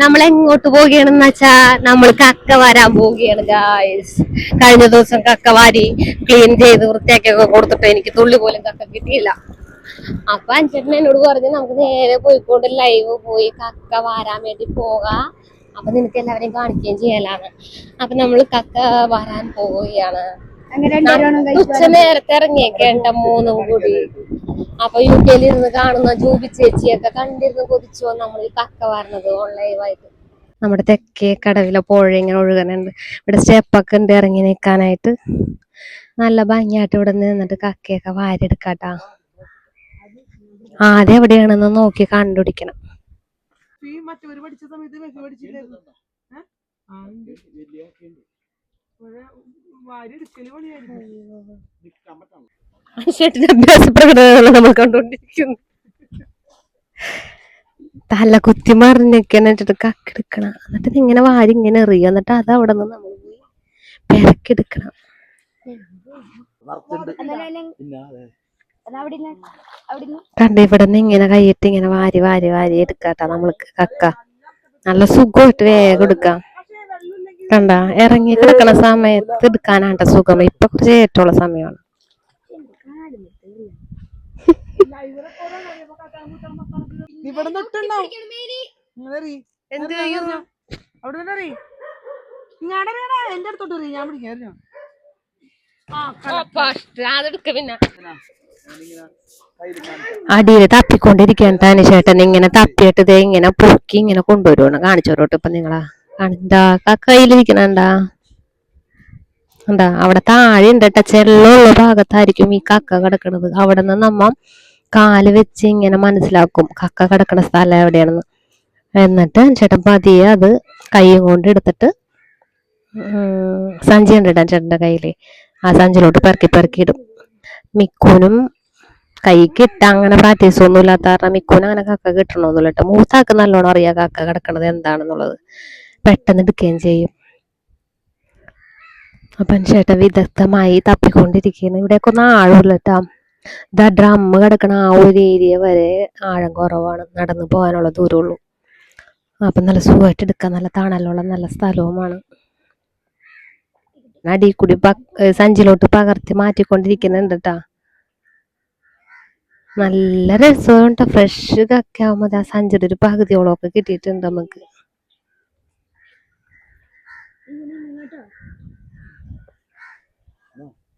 നമ്മൾ എങ്ങോട്ട് പോവുകയാണെന്ന് വെച്ചാ നമ്മൾ കക്ക വരാൻ പോവുകയാണ് ഗായ്സ് കഴിഞ്ഞ ദിവസം കക്ക വാരി ക്ലീൻ ചെയ്ത് വൃത്തിയാക്കിയൊക്കെ കൊടുത്തിട്ട് എനിക്ക് തുള്ളി പോലും കക്ക കിട്ടിയില്ല. അപ്പൊ അഞ്ചേട്ടൻ എന്നോട് പറഞ്ഞു നമുക്ക് നേരെ പോയിക്കൊണ്ട് ലൈവ് പോയി കക്ക വാരാൻ വേണ്ടി പോകാം. അപ്പൊ നിനക്ക് എല്ലാവരെയും കാണിക്കുകയും ചെയ്യലാണ് അപ്പൊ നമ്മൾ കക്ക വരാൻ പോവുകയാണ്. ഉച്ച നേരത്തെ ഇറങ്ങിയേക്കേണ്ട മൂന്നും കൂടി. അപ്പൊ യു കെയിൽ ഇരുന്ന് കാണുന്ന ജൂബി ചേച്ചിയൊക്കെ കണ്ടിരുന്ന് കൊതിച്ചു നമ്മൾ ഈ കക്ക വരണത് ഓൺലൈവായിട്ട് നമ്മുടെ തെക്കേ കടവിലെ പുഴ ഇങ്ങനെ ഒഴുകുന്നുണ്ട്. ഇവിടെ സ്റ്റെപ്പൊക്കെ ഉണ്ട് ഇറങ്ങി നിൽക്കാനായിട്ട്. നല്ല ഭംഗിയായിട്ട് ഇവിടെ നിന്നിട്ട് കക്കയൊക്കെ വാരിയെടുക്കാട്ടാ. ആദ്യം എവിടെയാണെന്ന് നോക്കി കണ്ടുപിടിക്കണം. പഠിച്ച സമയത്ത് പഠിച്ചില്ലായിരുന്നു. വാരി എടുക്കൽ പണിയായിരുന്നു. അഭ്യാസ നമ്മൾ കണ്ടുകൊണ്ടിരിക്കുന്നു. തല കുത്തി മറിഞ്ഞൊക്കെ കക്കെടുക്കണം. എന്നിട്ട് ഇങ്ങനെ വാരി ഇങ്ങനെ എറിയുക. എന്നിട്ട് അത് അവിടെ നിന്ന് നമ്മൾ പോയി പെരക്കെടുക്കണം. കണ്ട ഇവിടെ നിന്ന് ഇങ്ങനെ കൈയിട്ട് ഇങ്ങനെ വാരി വാരി വാരി എടുക്കാട്ടാ നമ്മൾക്ക് കക്ക. നല്ല സുഖമായിട്ട് വേഗം എടുക്കാം. കണ്ട ഇറങ്ങി കിടക്കണ സമയത്ത് എടുക്കാനാണ്ട സുഖം. ഇപ്പൊ കുറച്ച് ഏറ്റവും സമയമാണ്. ഇവിടെ തൊട്ടുണ്ടാവും. എന്ത്. അവിടെ നിന്ന് എറി ഇങ്ങാടെ. എന്റെ അടുത്തോട്ട് എറി ഞാൻ പിടിക്കാം അടിയിൽ തപ്പിക്കൊണ്ടിരിക്കാൻ തന്നെ ചേട്ടൻ. ഇങ്ങനെ തപ്പിയിട്ട് ദേ ഇങ്ങനെ പൊക്കി ഇങ്ങനെ കൊണ്ടുവരുവാണ്. കാണിച്ചോരോട്ട് ഇപ്പൊ നിങ്ങളാ. എന്താ കക്കയിലിരിക്കണണ്ടാ എന്താ അവിടെ താഴെ ഉണ്ട് കേട്ടോ ചെല്ലുള്ള ഭാഗത്തായിരിക്കും ഈ കക്ക കിടക്കണത്. അവിടെ നിന്ന് നമ്മ കാൽ വെച്ച് ഇങ്ങനെ മനസ്സിലാക്കും കക്ക കിടക്കണ സ്ഥലം എവിടെയാണെന്ന്. എന്നിട്ട് ചേട്ടൻ പതിയെ അത് കൈയും കൊണ്ട് എടുത്തിട്ട് സഞ്ചി കണ്ടിടാൻ ചേട്ടന്റെ കയ്യിൽ ആ സഞ്ചിലോട്ട് പെറുക്കി പെറുക്കിയിടും മിക്കൂനും കൈ കിട്ട അങ്ങനെ പ്രാക്ടീസ് ഒന്നും ഇല്ലാത്ത കാരണം മിക്കൂന് അങ്ങനെ കക്ക കിട്ടണമെന്നില്ല കേട്ടോ മൂത്താക്ക് നല്ലോണം അറിയാം കക്ക കിടക്കണത് എന്താണെന്നുള്ളത്. പെട്ടെന്ന് എടുക്കുകയും ചെയ്യും. അപ്പം ചേട്ടൻ വിദഗ്ധമായി തപ്പിക്കൊണ്ടിരിക്കുന്നു. ഇവിടെയൊക്കെ ഒന്നും ആഴമില്ല ഇതാ ഡ്രമ്മ് കിടക്കണ ആ ഒരു ഏരിയ വരെ ആഴം കുറവാണ്. നടന്നു പോകാനുള്ള ദൂരമുള്ളൂ. അപ്പം നല്ല സുഖമായിട്ട് എടുക്കാൻ നല്ല തണലുള്ള നല്ല സ്ഥലവുമാണ്. അടിക്കുടി കൂടി സഞ്ചിലോട്ട് പകർത്തി മാറ്റിക്കൊണ്ടിരിക്കുന്നുണ്ട് കേട്ടാ നല്ല രസമുണ്ട്. ഫ്രഷ് കക്ക ആവുമ്പോ ആ സഞ്ചിയുടെ ഒരു പകുതിയോളം ഒക്കെ കിട്ടിയിട്ടുണ്ട് നമുക്ക്.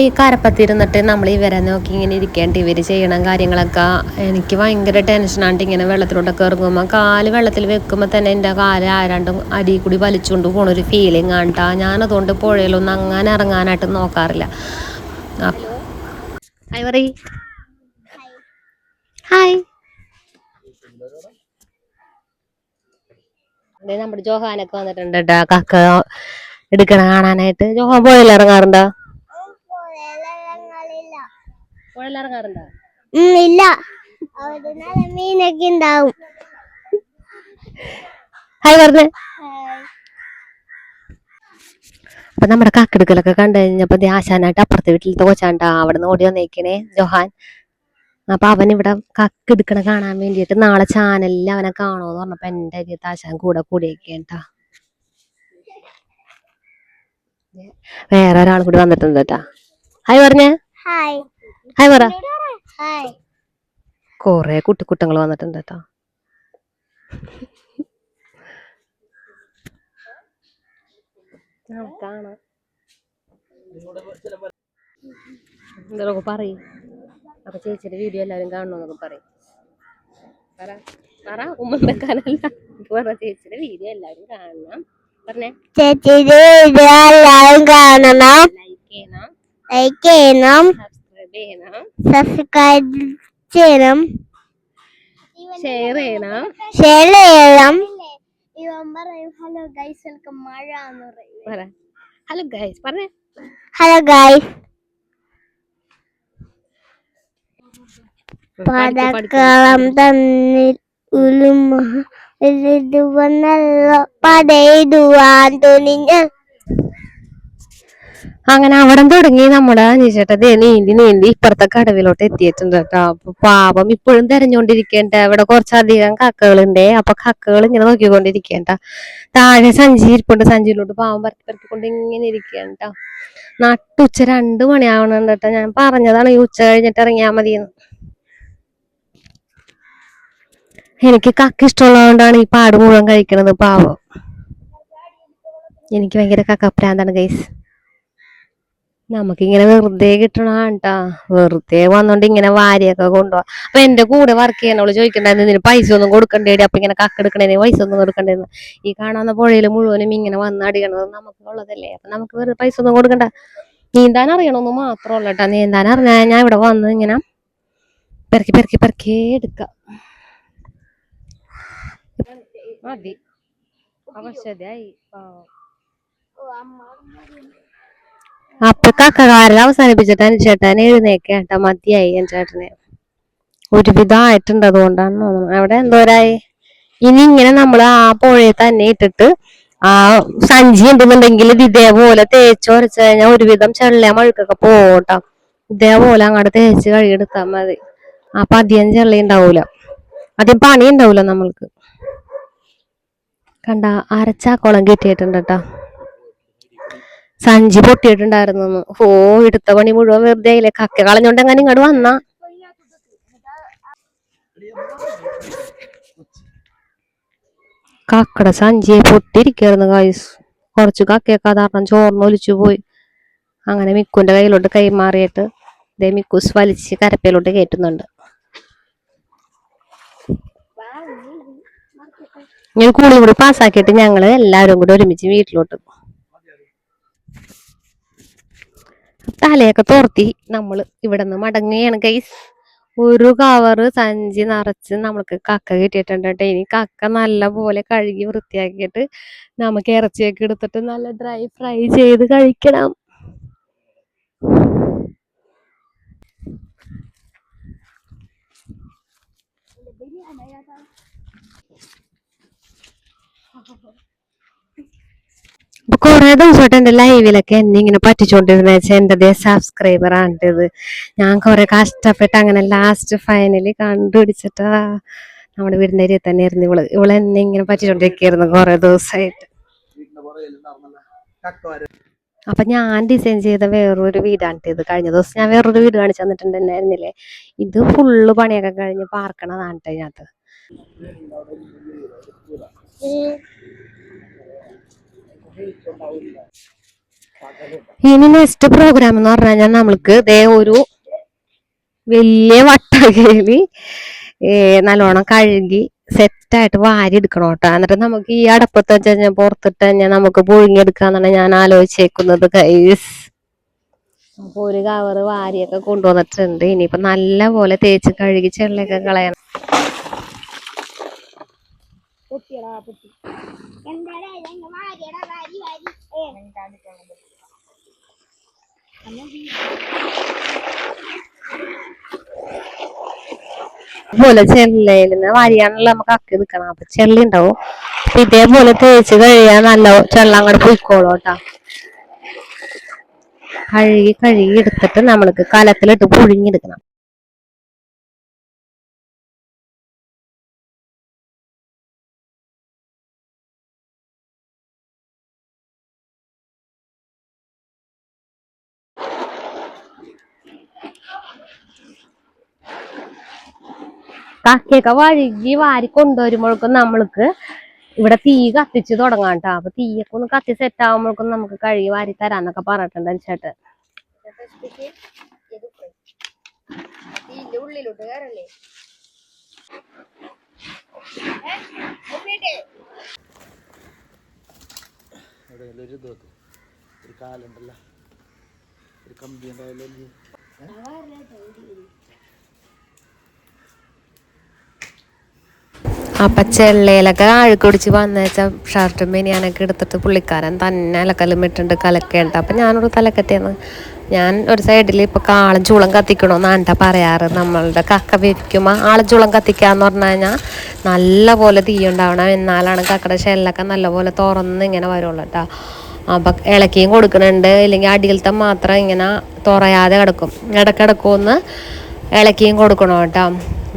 ഈ കരപ്പത്തിരുന്നിട്ട് നമ്മൾ ഇവരെ നോക്കി ഇങ്ങനെ ഇരിക്കേണ്ട ഇവർ ചെയ്യണം കാര്യങ്ങളൊക്കെ എനിക്ക് ഭയങ്കര ടെൻഷനാണ്ട് ഇങ്ങനെ വെള്ളത്തിലോട്ടൊക്കെ ഇറങ്ങുമ്പോൾ കാൽ വെള്ളത്തിൽ വെക്കുമ്പോൾ തന്നെ എന്റെ കാൽ ആരാണ്ടും അടി കൂടി വലിച്ചുകൊണ്ട് പോണൊരു ഫീലിംഗ് ആണ്ടാ ഞാൻ അതുകൊണ്ട് പുഴയിലൊന്നും അങ്ങനെ ഇറങ്ങാനായിട്ട് നോക്കാറില്ല. ഹായ് നമ്മുടെ ജോഹാനൊക്കെ വന്നിട്ടുണ്ട് കേട്ടോ കക്ക എടുക്കണ കാണാനായിട്ട്. ജോഹാൻ പുഴയിൽ ഇറങ്ങാറുണ്ടോ? ഇല്ല. അവിടെ മീനൊക്കെ ഉണ്ടാവും ഹായ് പറഞ്ഞേ. അപ്പൊ നമ്മുടെ കാക്കെടുക്കലൊക്കെ കണ്ടു കഴിഞ്ഞപ്പോ ദേ ആശാനായിട്ട് അപ്പുറത്തെ വീട്ടിലത്തെ കൊച്ചാണ്ടാ അവിടെ നിന്ന് ഓടി വന്നേക്കണേ ജോഹാൻ. അപ്പൊ അവൻ ഇവിടെ കക്കെടുക്കണ കാണാൻ വേണ്ടിയിട്ട് നാളെ ചാനലിൽ അവനെ കാണുമെന്ന് പറഞ്ഞപ്പോ എന്റെ അരിയത്ത് ആശാൻ കൂടെ കൂടിയേക്കേട്ടാ വേറെ ഒരാൾ കൂടി വന്നിട്ടുണ്ട് കേട്ടാ ഹായ് പറഞ്ഞേ. ഹായ് ഹായ് പറ. ഹായ് കൊറേ കുട്ടിക്കുട്ടങ്ങൾ വന്നിട്ടുണ്ട് കേട്ടോ കാണാം. എന്തൊക്കെ പറയും. അപ്പൊ ചേച്ചിയുടെ വീഡിയോ എല്ലാവരും കാണണമെന്നൊക്കെ പറയും. പറ. പറ ഉമ്മ വെക്കാനല്ല ചേച്ചിയുടെ വീഡിയോ എല്ലാവരും കാണണം. പറഞ്ഞേ. ചേച്ചിയുടെ വീഡിയോ എല്ലാവരും കാണണം. ലൈക്ക് ചെയ്യണം. ലൈക്ക് ചെയ്യണം. സബ്സ്ക്രൈബ് ചെയ്യണം. സബ്സ്ക്രൈബ് ചെയ്യണം. ഷെയർ ചെയ്യണം. ഷെയർ ചെയ്യണം. ഹലോ ഗൈസ് വെൽക്കം മഴ എന്ന് പറയും. ഹലോ ഗൈസ് പറഞ്ഞേ. ഹലോ ഗൈസ് പടക്കളം തന്നിൽ ഉലുമ പടയിടുവാൻ തുനിഞ്ഞ അങ്ങനെ അവിടെ തുടങ്ങി നമ്മുടെ ദേ നീന്തി നീന്തി ഇപ്പുറത്തെ കടവിലോട്ട് എത്തിയിട്ടുണ്ട് കേട്ടോ. അപ്പൊ പാപം ഇപ്പോഴും തെരഞ്ഞോണ്ടിരിക്കേണ്ട ഇവിടെ കുറച്ചധികം കക്കകളുണ്ടേ. അപ്പൊ കക്കകൾ ഇങ്ങനെ നോക്കിക്കൊണ്ടിരിക്കേണ്ട. താഴെ സഞ്ചി ഇരിപ്പുണ്ട് സഞ്ചിയിലോട്ട് പാവം പറത്തി പറത്തിക്കൊണ്ട് ഇങ്ങനെ ഇരിക്കേണ്ട നട്ടുച്ച രണ്ട് മണിയാവണുണ്ട് കേട്ടോ. ഞാൻ പറഞ്ഞതാണ് ഈ ഉച്ച കഴിഞ്ഞിട്ട് ഇറങ്ങിയാ മതിയെന്ന്. എനിക്ക് കക്ക ഇഷ്ടമുള്ളതുകൊണ്ടാണ് ഈ പാട് മുഴുവൻ കഴിക്കണത് പാവം. എനിക്ക് ഭയങ്കര കക്കപ്രാന്താണ് ഗൈസ് നമുക്കിങ്ങനെ വെറുതെ കിട്ടണാട്ടാ വെറുതെ വന്നോണ്ട് ഇങ്ങനെ വാരിയൊക്കെ കൊണ്ടുപോവാ. അപ്പൊ എന്റെ കൂടെ വർക്ക് ചെയ്യണോൾ ചോദിക്കണ്ടായിരുന്നു ഇതിന് പൈസ ഒന്നും കൊടുക്കണ്ടേടി? അപ്പൊ ഇങ്ങനെ കക്കെടുക്കണേന് പൈസ ഒന്നും കൊടുക്കണ്ടേന്ന്? ഈ കാണാവുന്ന പുഴയിൽ മുഴുവനും ഇങ്ങനെ വന്ന് അടിക്കണത് നമുക്ക് ഉള്ളതല്ലേ അപ്പൊ നമുക്ക് വെറുതെ പൈസ ഒന്നും കൊടുക്കണ്ട. നീന്താൻ അറിയണമെന്ന് മാത്രമല്ല കേട്ടാ നീന്താൻ അറിഞ്ഞാൽ ഞാൻ ഇവിടെ വന്ന് ഇങ്ങനെ പെറുക്കി പെറുക്കി പെറുക്കി എടുക്കാം. മതി. അവശതയായി അപ്പൊ കക്കകാരൻ അവസാനിപ്പിച്ചിട്ട് ചേട്ടൻ ചേട്ടൻ എഴുന്നേക്കേട്ട മതിയായി എൻ ചേട്ടന്. ഒരുവിധമായിട്ടുണ്ട് അതുകൊണ്ടാണ് തോന്നുന്നത്. അവിടെ എന്തോരായി ഇനി ഇങ്ങനെ നമ്മൾ ആ പുഴയെ തന്നെ ഇട്ടിട്ട് ആ സഞ്ചി ഉണ്ടെന്നുണ്ടെങ്കിൽ ഇത് ഇതേപോലെ തേച്ച് ഉരച്ച് കഴിഞ്ഞാൽ ഒരുവിധം ചെള്ളിയ മഴുക്കൊക്കെ പോകട്ടോ ഇതേപോലെ അങ്ങോട്ട് തേച്ച് കഴുകിയെടുത്താൽ മതി. അപ്പൊ അധികം ചെള്ളി ഉണ്ടാവൂല. അധികം പണി ഉണ്ടാവൂല നമ്മൾക്ക്. കണ്ട അരച്ചാക്കോളം കിട്ടിയിട്ടുണ്ട് കേട്ടോ. സഞ്ചി പൊട്ടിയിട്ടുണ്ടായിരുന്നു ഓ എടുത്ത പണി മുഴുവൻ വെറുതെ ആയില്ലേ? കക്ക കളഞ്ഞോണ്ട് എങ്ങനെ ഇങ്ങോട്ട് വന്നാ? കക്കടെ സഞ്ചിയെ പൊട്ടിയിരിക്കായിരുന്നു കായ്സ് കുറച്ച് കക്കയൊക്കെ കാരണം ചോർന്ന് ഒലിച്ചു പോയി. അങ്ങനെ മിക്കുന്റെ കയ്യിലോട്ട് കൈമാറിയിട്ട് ഇതേ മിക്കുസ് വലിച്ച് കരപ്പയിലോട്ട് കയറ്റുന്നുണ്ട്. ഞാൻ കൂടി കൂടി പാസ്സാക്കിയിട്ട് ഞങ്ങൾ എല്ലാവരും കൂടി ഒരുമിച്ച് വീട്ടിലോട്ട് തലയൊക്കെ തോർത്തി നമ്മൾ ഇവിടെ നിന്ന് മടങ്ങുകയാണ് ഗൈസ് ഒരു കവറ് സഞ്ചി നിറച്ച് നമ്മൾക്ക് കക്ക കിട്ടിയിട്ടുണ്ട് കേട്ടോ. ഇനി കക്ക നല്ല പോലെ കഴുകി വൃത്തിയാക്കിയിട്ട് നമുക്ക് ഇറച്ചിയൊക്കെ എടുത്തിട്ട് നല്ല ഡ്രൈ ഫ്രൈ ചെയ്ത് കഴിക്കണം. അപ്പൊ കൊറേ ദിവസമായിട്ട് എന്റെ ലൈവിലൊക്കെ എന്നെ ഇങ്ങനെ പറ്റിച്ചോണ്ടിരുന്ന വെച്ചാൽ എന്റെ സബ്സ്ക്രൈബർ ആണ്ടത് ഞാൻ കുറെ കഷ്ടപ്പെട്ട് അങ്ങനെ ലാസ്റ്റ് ഫൈനലി കണ്ടുപിടിച്ചിട്ടാ നമ്മുടെ വീടിന്റെ അരി തന്നെ ആയിരുന്നു ഇവൾ. ഇവൾ എന്നെ ഇങ്ങനെ പറ്റിച്ചോണ്ടിരിക്കായിരുന്നു കുറെ ദിവസമായിട്ട് അപ്പൊ ഞാൻ ഡിസൈൻ ചെയ്ത വേറൊരു വീടാണ് ഇത് കഴിഞ്ഞ ദിവസം ഞാൻ വേറൊരു വീട് കാണിച്ചു തന്നിട്ടുണ്ടായിരുന്നില്ലേ? ഇത് ഫുള്ള് പണിയൊക്കെ കഴിഞ്ഞ് പാർക്കണതാണ് ഇതിനകത്ത്. ഇനി നെക്സ്റ്റ് പ്രോഗ്രാം എന്ന് പറഞ്ഞു കഴിഞ്ഞാൽ നമ്മൾക്ക് ദേ ഒരു വലിയ വട്ടകേലി നല്ലോണം കഴുകി സെറ്റായിട്ട് വാരി എടുക്കണം കേട്ടോ. എന്നിട്ട് നമുക്ക് ഈ അടപ്പത്ത് വെച്ച് കഴിഞ്ഞാൽ പുറത്തിട്ട് കഴിഞ്ഞാൽ നമുക്ക് പുഴുങ്ങിയെടുക്കാന്നാണ് ഞാൻ ആലോചിച്ചേക്കുന്നത് കൈസ് അപ്പൊ ഒരു കവറ് വാരിയൊക്കെ കൊണ്ടുവന്നിട്ടുണ്ട്. ഇനിയിപ്പൊ നല്ല പോലെ തേച്ച് കഴുകി ചെള്ളിയൊക്കെ കളയണം. ഇതുപോലെ ചെള്ളയിൽ നിന്ന് വാരിയാണല്ലോ നമുക്ക് അക്കി നിക്കണം അപ്പൊ ചെള്ളി ഉണ്ടാവും. അപ്പൊ ഇതേപോലെ തേച്ച് കഴിയാൻ നല്ല ചെള്ള അങ്ങോട്ട് പൊയ്ക്കോളൂ കേട്ടാ. കഴുകി കഴുകി എടുത്തിട്ട് നമ്മൾക്ക് കലത്തിലിട്ട് പുഴുങ്ങിയെടുക്കണം കക്കയൊക്കെ വഴുകി വാരി കൊണ്ടുവരുമ്പോഴേക്കും നമ്മൾക്ക് ഇവിടെ തീ കത്തിച്ച് തുടങ്ങാം കേട്ടോ. അപ്പൊ തീയൊക്കെ ഒന്ന് കത്തി സെറ്റ് ആകുമ്പോഴേക്കും നമുക്ക് കഴുകി വാരി തരാന്നൊക്കെ പറഞ്ഞിട്ടുണ്ട് ചേട്ടൻ ഉള്ളിലോട്ട് കയറല്ലേ എവിടെയെങ്കിലും ഒരു ഇത് വെക്കും ഒരു കാലുണ്ടല്ലോ. ഒരു കമ്പി ഉണ്ടായാലും അപ്പൊ ചെള്ളയിലൊക്കെ അഴുക്കുടിച്ച് വന്നേച്ച ഷർട്ടും ബനിയാനൊക്കെ എടുത്തിട്ട് പുള്ളിക്കാരൻ തന്നെ അലക്കലും ഇട്ടുണ്ട് കലക്കേണ്ട. അപ്പം ഞാനൊരു തലക്കത്തേന്ന് ഞാൻ ഒരു സൈഡിൽ ഇപ്പോൾ ചൂളം കത്തിക്കണമെന്നാണ് ആണ്ട പറയാറ്. നമ്മളുടെ കക്ക വിരിക്കുമ്പോൾ ആളഞ്ചൂളം കത്തിക്കുക എന്ന് പറഞ്ഞു കഴിഞ്ഞാൽ നല്ല പോലെ തീ ഉണ്ടാവണം. എന്നാലാണ് കക്കയുടെ ഷെല്ലൊക്കെ നല്ലപോലെ തുറന്ന് ഇങ്ങനെ വരുള്ളൂ കേട്ടോ അപ്പം ഇളക്കിയും കൊടുക്കുന്നുണ്ട് ഇല്ലെങ്കിൽ അടിയിലത്തെ മാത്രം ഇങ്ങനെ തുറയാതെ കിടക്കും. ഇടക്കിടക്കൊന്ന് ഇളക്കിയും കൊടുക്കണം കേട്ടോ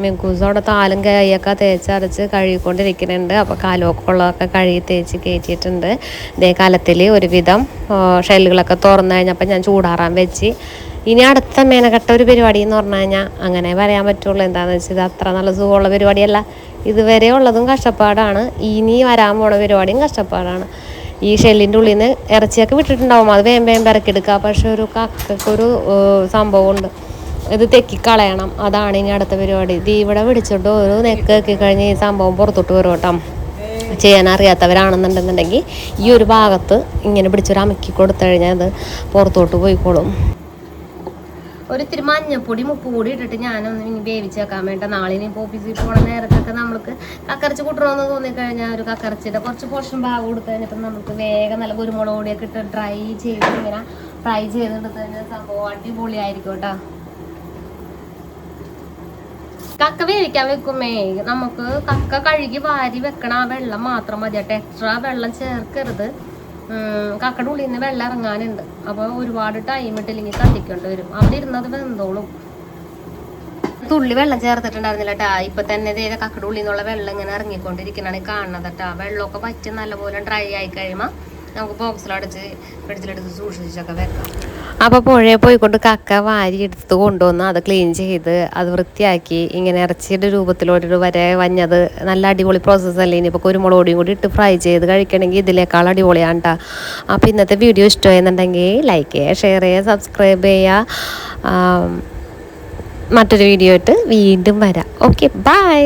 മിക്കൂസ് അവിടെ താലും കൈയൊക്കെ തേച്ചരച്ച് കഴുകിക്കൊണ്ടിരിക്കുന്നുണ്ട്. അപ്പോൾ കാലോക്കുള്ളതൊക്കെ കഴുകി തേച്ച് കയറ്റിയിട്ടുണ്ട്. ഇതേ കാലത്തിൽ ഒരുവിധം ഷെല്ലുകളൊക്കെ തുറന്നു കഴിഞ്ഞപ്പോൾ ഞാൻ ചൂടാറാൻ വെച്ച്. ഇനി അടുത്ത മേനഘട്ട ഒരു പരിപാടി എന്ന് പറഞ്ഞു കഴിഞ്ഞാൽ അങ്ങനെ പറയാൻ പറ്റുള്ളൂ. എന്താണെന്ന് വെച്ചാൽ ഇത് അത്ര നല്ല സുഖമുള്ള പരിപാടിയല്ല. ഇതുവരെ ഉള്ളതും കഷ്ടപ്പാടാണ്. ഇനി വരാൻ പോണ പരിപാടിയും കഷ്ടപ്പാടാണ്. ഈ ഷെല്ലിന്റെ ഉള്ളിൽ നിന്ന് ഇറച്ചിയൊക്കെ വിട്ടിട്ടുണ്ടാവും. അത് വേം വേം ഇറക്കിയെടുക്കുക പക്ഷെ ഒരു കക്കൊരു സംഭവമുണ്ട്. ഇത് തെക്കിക്കളയണം. അതാണ് ഇനി അടുത്ത പരിപാടി. ഇത് ഇവിടെ പിടിച്ചിട്ട് ഒരു നെക്ക് ഒക്കെ കഴിഞ്ഞ് ഈ സംഭവം പുറത്തോട്ട് വരും കേട്ടോ. ചെയ്യാൻ അറിയാത്തവരാണെന്നുണ്ടെന്നുണ്ടെങ്കിൽ ഈ ഒരു ഭാഗത്ത് ഇങ്ങനെ പിടിച്ചൊരു അമക്കി കൊടുത്തു കഴിഞ്ഞാൽ അത് പുറത്തോട്ട് പോയിക്കോളും. ഒരിത്തിരി മഞ്ഞപ്പൊടി ഉപ്പ് കൂടി ഇട്ടിട്ട് ഞാനൊന്ന് ഇനി വേവിച്ചേക്കാൻ വേണ്ട. നാളെ ഇനി ഓഫീസിൽ പോണ നേരത്തൊക്കെ നമുക്ക് കക്കറച്ചി കൂട്ടണമെന്ന് തോന്നിക്കഴിഞ്ഞാൽ ഒരു കക്കറച്ചിയുടെ കുറച്ച് പോർഷൻ ഭാഗം കൊടുത്തു കഴിഞ്ഞിട്ട് നമുക്ക് വേഗം നല്ല കുരുമുളക് പൊടിയൊക്കെ ഇട്ട് ഡ്രൈ ചെയ്ത് ഇങ്ങനെ ഫ്രൈ ചെയ്തെടുത്ത് കഴിഞ്ഞാൽ സംഭവം അടിപൊളിയായിരിക്കും കേട്ടോ. കക്ക വേവിക്കാൻ വെക്കുമേ. നമുക്ക് കക്ക കഴുകി വാരി വെക്കണ. ആ വെള്ളം മാത്രം മതി കേട്ടോ. എക്സ്ട്രാ വെള്ളം ചേർക്കരുത്. കക്കയുടെ ഉള്ളിൽ നിന്ന് വെള്ളം ഇറങ്ങാനുണ്ട്. അപ്പോൾ ഒരുപാട് ടൈം ഇട്ടില്ലെങ്കിൽ കത്തിക്കേണ്ടി വരും. അവിടെ ഇരുന്നത് വെന്തോളും. തുള്ളി വെള്ളം ചേർത്തിട്ടുണ്ടായിരുന്നില്ല കേട്ടാ. ഇപ്പൊ തന്നെ ദേ കക്കയുടെ ഉള്ളിൽ നിന്നുള്ള വെള്ളം ഇങ്ങനെ ഇറങ്ങിക്കൊണ്ടിരിക്കണാണ് കാണുന്നത് കേട്ടാ. വെള്ളമൊക്കെ വറ്റി നല്ലപോലെ ഡ്രൈ ആയി കഴിയുമ്പോൾ നമുക്ക് ബോക്സിലടച്ച് ഫ്രിഡ്ജിലെടുത്ത് സൂക്ഷിച്ചൊക്കെ വെക്കാം. അപ്പോൾ പുഴയിൽ പോയിക്കൊണ്ട് കക്ക വാരി എടുത്ത് കൊണ്ടുവന്ന് അത് ക്ലീൻ ചെയ്ത് അത് വൃത്തിയാക്കി ഇങ്ങനെ ഇറച്ചിയുടെ രൂപത്തിലോട്ട് വരെ വഞ്ഞത് നല്ല അടിപൊളി പ്രോസസ്സ് അല്ലേ? ഇനിയിപ്പോൾ കുരുമുളക് പൊടിയും കൂടി ഇട്ട് ഫ്രൈ ചെയ്ത് കഴിക്കണമെങ്കിൽ ഇതിനേക്കാൾ അടിപൊളിയാണ് കേട്ടോ അപ്പോൾ ഇന്നത്തെ വീഡിയോ ഇഷ്ടമായെന്നുണ്ടെങ്കിൽ ലൈക്ക് ചെയ്യുക ഷെയർ ചെയ്യുക സബ്സ്ക്രൈബ് ചെയ്യുക. മറ്റൊരു വീഡിയോ ആയിട്ട് വീണ്ടും വരാം. Okay bye